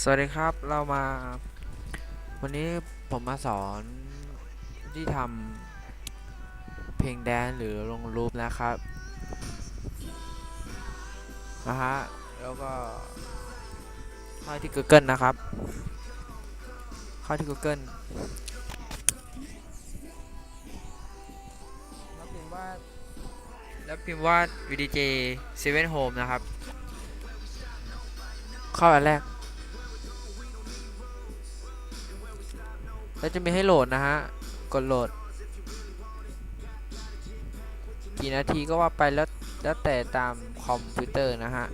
สวัสดีครับเรามา วันนี้ผมมาสอนที่ทำเพลงแดนหรือลงรูปนะครับนะฮะแล้วก็เข้าที่ Google นะครับ เข้าที่ Google แล้วพิมพ์ว่าแล้วพิมพ์ว่า VDJ 7 Home นะครับ เข้าอันแรก แล้วจะมีให้โหลดนะฮะ กดโหลด กี่นาทีก็ว่าไปแล้วแล้วแต่ตามคอมพิวเตอร์นะฮะ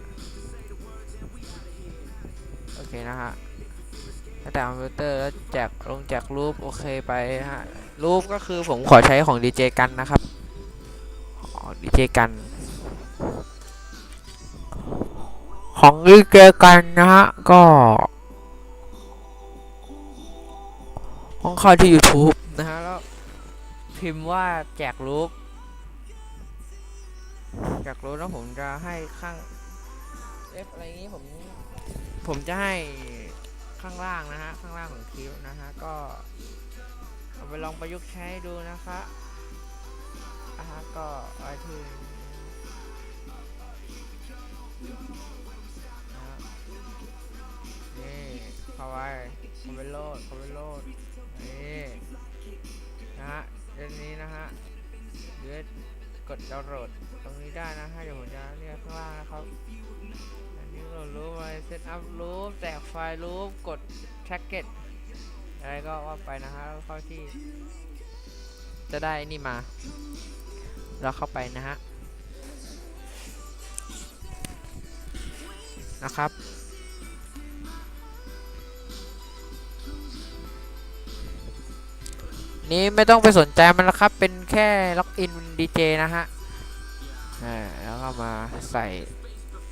โอเคนะฮะแล้วแต่คอมพิวเตอร์แล้วแจกลงแจกรูปโอเคไปฮะ รูปก็คือผมขอใช้ของ DJ กันนะครับของ DJ กัน ของ DJ กันนะฮะ ก็ ต้องเข้าที่ YouTube นะฮะแล้วพิมพ์ว่าแจกรูปแจกรูปแล้วผมจะให้ข้าง F อะไรอย่างงี้ผมผมจะให้ข้างล่างนะฮะข้างล่างของคลิปนะฮะก็เอาไปลองประยุกต์ใช้ดูนะคะอะฮะก็ไว้ที่นะฮะนี่เข้าไว้เข้าไปโลดเข้าไปโลด นี่นะฮะเรื่องนี้นะฮะเดี๋ยวกดดาวน์โหลดตรงนี้ได้นะฮะเดี๋ยวผมจะเรียกข้างล่างนะครับอันนี้เรารู้อะไรเซตอัพรูปแตกไฟล์รูปกดแท็กเก็ตอะไรก็ว่าไปนะฮะแล้วเข้าที่ จะได้นี่มา เราเข้าไปนะฮะนะครับ นี้ไม่ต้องไปสนใจมันแล้วครับ เป็นแค่ล็อกอินดีเจนะฮะแล้วก็มาใส่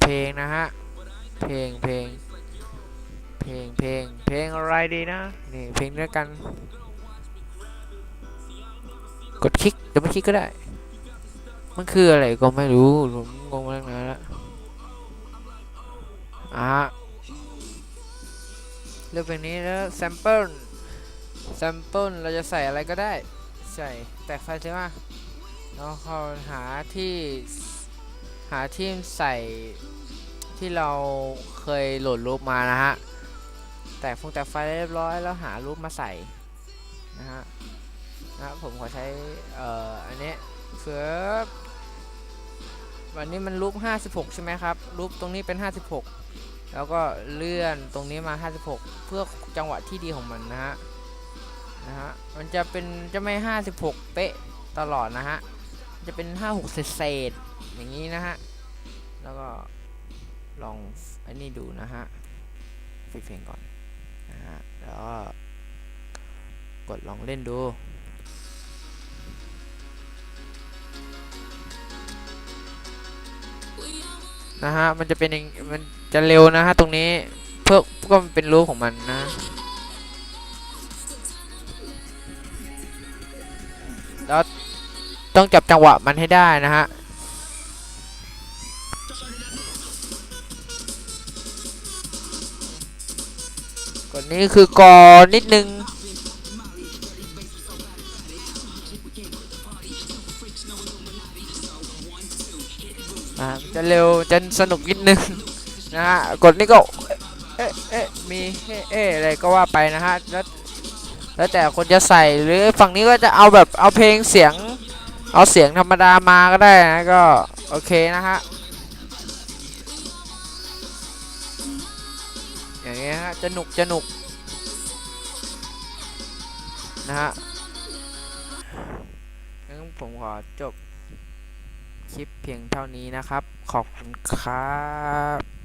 เพลงนะฮะ เพลงเพลง เพลงเพลงเพลงอะไรดีนะ นี่เพลงด้วยกัน กดคลิกหรือไม่คลิกก็ได้ มันคืออะไรก็ไม่รู้ผมงงมาตั้งนาแล้วอะเลือกเพลงนี้แล้วแซมเปิล แซมเปิลเราจะใส่อะไรก็ได้ ใส่แตกไฟใช่ไหมแล้วเขาหาที่หาที่ใส่ที่เราเคยโหลดรูปมานะฮะ แตกฟงแตกไฟเรียบร้อยแล้วหารูปมาใส่นะฮะนะผมขอใช้เอ่ออันนี้เฟือวันนี้มันรูป 56 ใช่ไหมครับ รูปตรงนี้เป็น 56 แล้วก็เลื่อนตรงนี้มา 56 เพื่อจังหวะที่ดีของมันนะฮะ นะฮะ มันจะเป็นจะไม่ 56 เป๊ะตลอดนะฮะ จะเป็น 56 เศษเศษๆอย่างนี้นะฮะ แล้วก็ลองอันนี้ดูนะฮะปิดเพลงก่อนนะฮะ แล้วก็กดลองเล่นดูนะฮะ มันจะเป็นองมันจะเร็วนะฮะ ตรงนี้ เพื่อก็เป็นรูปของมันนะ แล้วต้องจับจังหวะมันให้ได้นะฮะกดนี้คือกอนิดนึงอ่าจะเร็วจะสนุกนิดนึงนะฮะกดนี่ก็เอ๊ะเอ๊ะมีเอ๊ะเอ๊ะอะไรก็ว่าไปนะฮะแล้ว แล้วแต่คนจะใส่หรือฝั่งนี้ก็จะเอาแบบเอาเพลงเสียง เอาเสียงธรรมดามาก็ได้นะก็โอเคนะฮะอย่างเงี้ยฮะจะหนุกจะหนุกนะฮะงั้นผมขอจบคลิปเพียงเท่านี้นะครับ ขอบคุณครับ